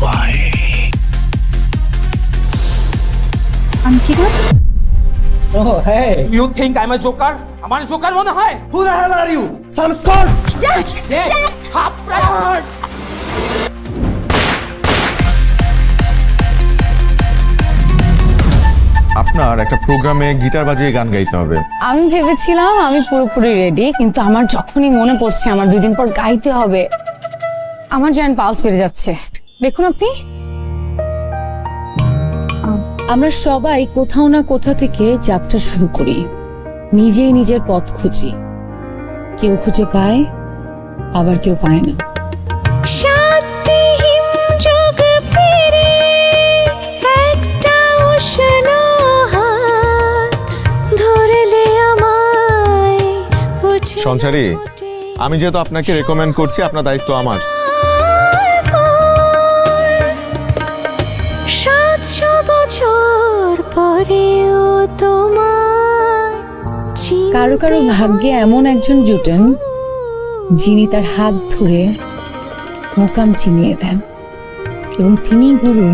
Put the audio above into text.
By. Oh, hey. You think I'm a joker? আপনার একটা প্রোগ্রামে গিটার বাজিয়ে গান গাইতে হবে। আমি ভেবেছিলাম আমি পুরোপুরি রেডি কিন্তু আমার যখনই মনে পড়ছে আমার দুদিন পর গাইতে হবে আমার যেন পালস বেড়ে যাচ্ছে। দেখুন আপনি। আমরা সবাই কোথাও না কোথা থেকে যাত্রা শুরু করি। নিজেই নিজের পথ খুঁজি। কেউ খুঁজে পায় আবার কেউ পায় না। সঞ্চারী আমি যেহেতু আপনাকে রেকমেন্ড করছি আপনার দায়িত্ব আমার। কারও কারও ভাগ্যে এমন একজন জুটেন, যিনি তার হাত ধরে মোকাম চিনিয়ে দেন। এবং তিনি গুরু